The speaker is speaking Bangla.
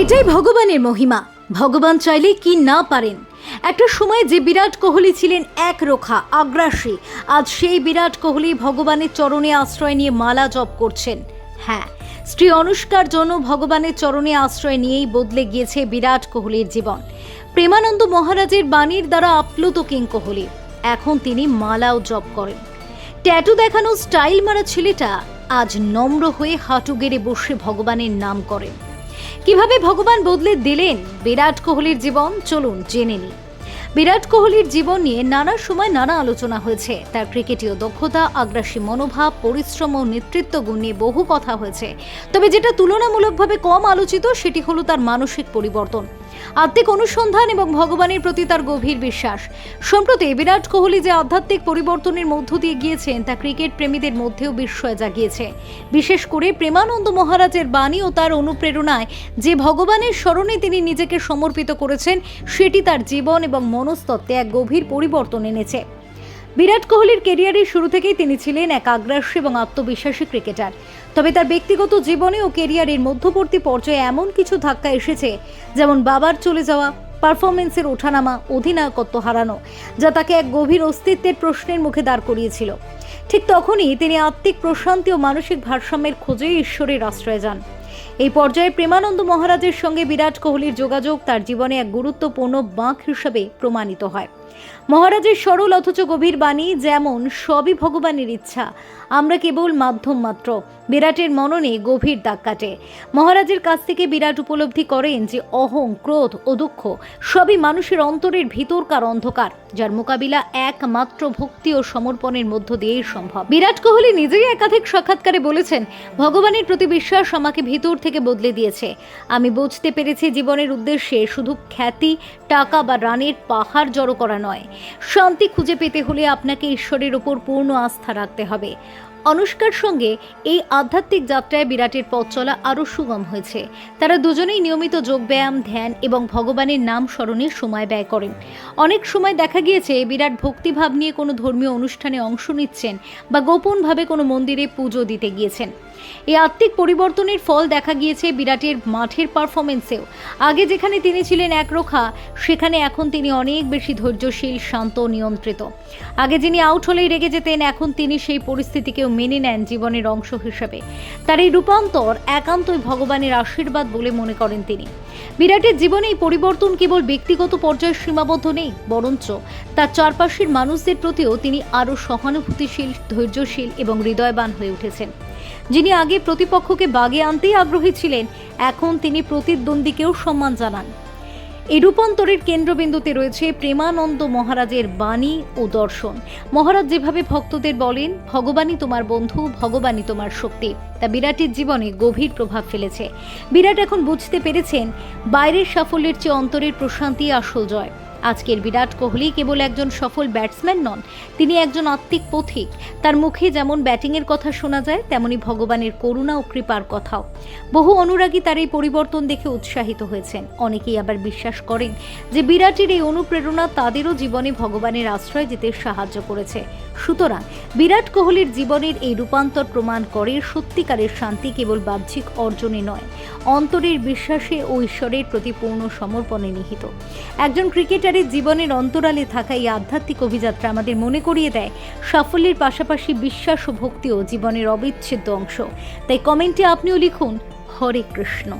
এটাই ভগবানের মহিমা। ভগবান চাইলে কি না পারেন? একটা সময় যে বিরাট কোহলি ছিলেন এক রোখা, আগ্রাসী, আজ সেই বিরাট কোহলি ভগবানের চরণে আশ্রয় নিয়ে মালা জপ করছেন। হ্যাঁ স্ত্রী অনুষ্কার জন্য ভগবানের চরণে আশ্রয় নিয়েই বদলে গিয়েছে বিরাট কোহলির জীবন। প্রেমানন্দ মহারাজের বাণীর দ্বারা আপ্লুত কিং কোহলি। এখন তিনি মালাও জপ করেন। ট্যাটু দেখানো স্টাইল মারা ছেলেটা আজ নম্র হয়ে হাঁটু গেড়ে বসে ভগবানের নাম করেন। কীভাবে ভগবান বদলে দিলেন বিরাট কোহলির জীবন? চলুন জেনে নিই। বিরাট কোহলির জীবন নিয়ে নানা সময় নানা আলোচনা হয়েছে। তার ক্রিকেটীয় দক্ষতা, আগ্রাসী মনোভাব, পরিশ্রম ও নেতৃত্ব গুণ নিয়ে বহু কথা হয়েছে। তবে যেটা তুলনামূলকভাবে কম আলোচিত, সেটি হলো তার মানসিক পরিবর্তন। আত্মিক অনুসন্ধান এবং ভগবানের প্রতি তার গভীর বিশ্বাস। সম্প্রতি বিরাট কোহলি যে আধ্যাত্মিক পরিবর্তনের মধ্য দিয়ে গিয়েছেন, তা ক্রিকেট প্রেমীদের মধ্যেও বিস্ময় জাগিয়েছে। বিশেষ করে প্রেমানন্দ মহারাজের বাণী ও তার অনুপ্রেরণায় যে ভগবানের স্মরণে তিনি নিজেকে সমর্পিত করেছেন, সেটি তার জীবন এবং মনস্তত্ত্বে এক গভীর পরিবর্তন এনেছে। বিরাট কোহলির কেরিয়ারের শুরু থেকেই তিনি ছিলেন এক আগ্রাসী এবং আত্মবিশ্বাসী ক্রিকেটার। তবে তার ব্যক্তিগত জীবনে ও কেরিয়ারের মধ্যবর্তী পর্যায়ে এমন কিছু ধাক্কা এসেছে, যেমন বাবার চলে যাওয়া পারফরমেন্সের ওঠানামা, অধিনায়কত্ব হারানো, যা তাকে এক গভীর অস্তিত্বের প্রশ্নের মুখে দাঁড় করিয়েছিল। ঠিক তখনই তিনি আত্মিক প্রশান্তি ও মানসিক ভারসাম্যের খোঁজে ঈশ্বরের আশ্রয় যান। এই পর্যায়ে প্রেমানন্দ মহারাজের সঙ্গে বিরাট কোহলির যোগাযোগ তার জীবনে এক গুরুত্বপূর্ণ বাঁক হিসেবে প্রমাণিত হয়। মহারাজের সরল অথচ গভীর বাণী, যেমন, সবই ভগবানের ইচ্ছা। আমরা কেবল মাধ্যম মাত্র। বিরাটের মননে গভীর দাগ কাটে। মহারাজের কাছ থেকে বিরাট উপলব্ধি করেন যে, অহং, ক্রোধ ও দুঃখ সবই মানুষের অন্তরের ভিতরকার অন্ধকার, যার মোকাবিলা একমাত্র ভক্তি ও সমর্পণের মধ্য দিয়েই সম্ভব। বিরাট কোহলি নিজেই একাধিক সাক্ষাৎকারে বলেছেন, ভগবানের প্রতি বিশ্বাস আমাকে ভিতর থেকে বদলে দিয়েছে। আমি বুঝতে পেরেছি জীবনের উদ্দেশ্যে শুধু খ্যাতি, টাকা বা রানের পাহাড় জড়ো করা নয়। শান্তি খুঁজে পেতে হলে আপনাকে ঈশ্বরের ওপর পূর্ণ আস্থা রাখতে হবে। অনুষ্কার সঙ্গে এই আধ্যাত্মিক যাত্রায় বিরাটের পথ চলা আরও সুগম হয়েছে। তারা দুজনেই নিয়মিত যোগব্যায়াম, ধ্যান এবং ভগবানের নাম স্মরণে সময় ব্যয় করেন। অনেক সময় দেখা গিয়েছে, বিরাট ভক্তিভাব নিয়ে কোনো ধর্মীয় অনুষ্ঠানে অংশ নিচ্ছেন বা গোপনভাবে কোনো মন্দিরে পুজো দিতে গিয়েছেন। এই আত্মিক পরিবর্তনের ফল দেখা গিয়েছে বিরাটের মাঠের পারফরমেন্সেও আগে যেখানে তিনি ছিলেন একরোখা, সেখানে এখন তিনি অনেক বেশি ধৈর্যশীল, শান্ত, নিয়ন্ত্রিত। আগে যিনি আউট হলেই রেগে যেতেন, এখন তিনি সেই পরিস্থিতিকেও মেনে নেন জীবনের অংশ হিসেবে। তার এই রূপান্তর একান্তই ভগবানের আশীর্বাদ বলে মনে করেন তিনি। বিরাটের জীবনে এই পরিবর্তন কেবল ব্যক্তিগত পর্যায়ে সীমাবদ্ধ নেই, বরঞ্চ তার চারপাশের মানুষদের প্রতিও তিনি আরও সহানুভূতিশীল, ধৈর্যশীল এবং হৃদয়বান হয়ে উঠেছেন। যিনি আগে প্রতিপক্ষকে বাগে আনতেই আগ্রহী ছিলেন। এখন তিনি প্রতিদ্বন্দ্বীকেও সম্মান জানান। এই রূপান্তরের কেন্দ্রবিন্দুতে রয়েছে প্রেমানন্দ মহারাজের বাণী ও দর্শন। মহারাজ যেভাবে ভক্তদের বলেন, ভগবানই তোমার বন্ধু, ভগবানই তোমার শক্তি। তা বিরাটের জীবনে গভীর প্রভাব ফেলেছে। বিরাট এখন বুঝতে পেরেছেন, বাইরের সাফল্যের চেয়ে অন্তরের প্রশান্তি আসল জয়। আজকের বিরাট কোহলি কেবল একজন সফল ব্যাটসম্যান নন, তিনি একজন আত্মিক পথিক। তার মুখে যেমন ব্যাটিংয়ের কথা শোনা যায়, তেমনি ভগবানের করুণা ও কৃপার কথাও। বহু অনুরাগী তার এই পরিবর্তন দেখে উৎসাহিত হয়েছেন। অনেকেই আবার বিশ্বাস করেন যে বিরাটের এই অনুপ্রেরণা তাদেরও জীবনে ভগবানের আশ্রয় যেতে সাহায্য করেছে। সুতরাং বিরাট কোহলির জীবনের এই রূপান্তর প্রমাণ করে সত্যিকারের শান্তি কেবল বাহ্যিক অর্জনে নয়, অন্তরের বিশ্বাসে ও ঈশ্বরের প্রতি পূর্ণ সমর্পণে নিহিত। একজন ক্রিকেটারের জীবনের অন্তরালে থাকা এই আধ্যাত্মিক অভিযাত্রা আমাদের মনে করিয়ে দেয়। সাফল্যের পাশাপাশি বিশ্বাস ও ভক্তিও জীবনের অবিচ্ছেদ্য অংশ। তাই কমেন্টে আপনিও লিখুন, হরে কৃষ্ণ।